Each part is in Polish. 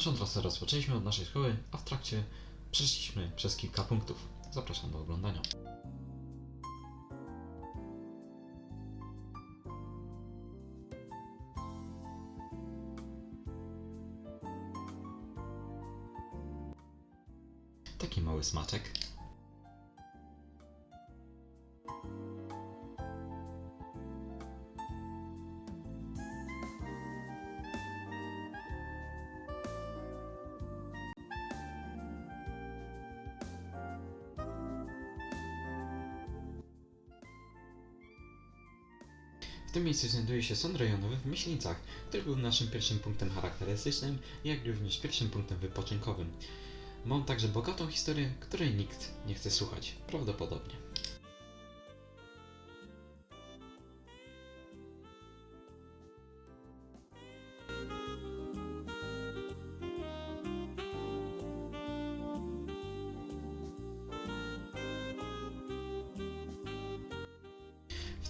Naszą trasę rozpoczęliśmy od naszej szkoły, a w trakcie przeszliśmy przez kilka punktów. Zapraszam do oglądania. Taki mały smaczek. W tym miejscu znajduje się sąd rejonowy w Myślicach, który był naszym pierwszym punktem charakterystycznym, jak również pierwszym punktem wypoczynkowym. Mam także bogatą historię, której nikt nie chce słuchać, prawdopodobnie.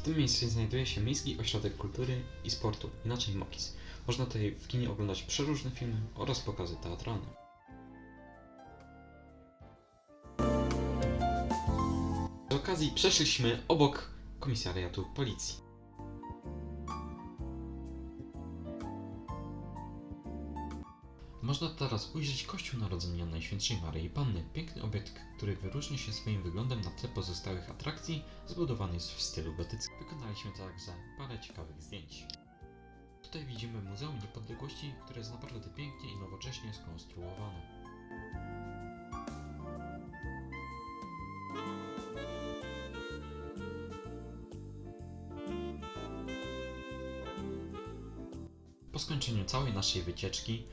W tym miejscu znajduje się Miejski Ośrodek Kultury i Sportu, inaczej MOKIS. Można tutaj w kinie oglądać przeróżne filmy oraz pokazy teatralne. Z okazji przeszliśmy obok komisariatu policji. Można teraz ujrzeć Kościół Narodzenia Najświętszej Maryi Panny. Piękny obiekt, który wyróżnia się swoim wyglądem na tle pozostałych atrakcji, zbudowany jest w stylu gotyckim. Wykonaliśmy także parę ciekawych zdjęć. Tutaj widzimy Muzeum Niepodległości, które jest naprawdę pięknie i nowocześnie skonstruowane. Po skończeniu całej naszej wycieczki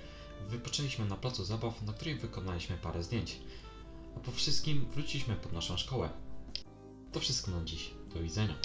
wypoczęliśmy na placu zabaw, na której wykonaliśmy parę zdjęć. A po wszystkim wróciliśmy pod naszą szkołę. To wszystko na dziś. Do widzenia.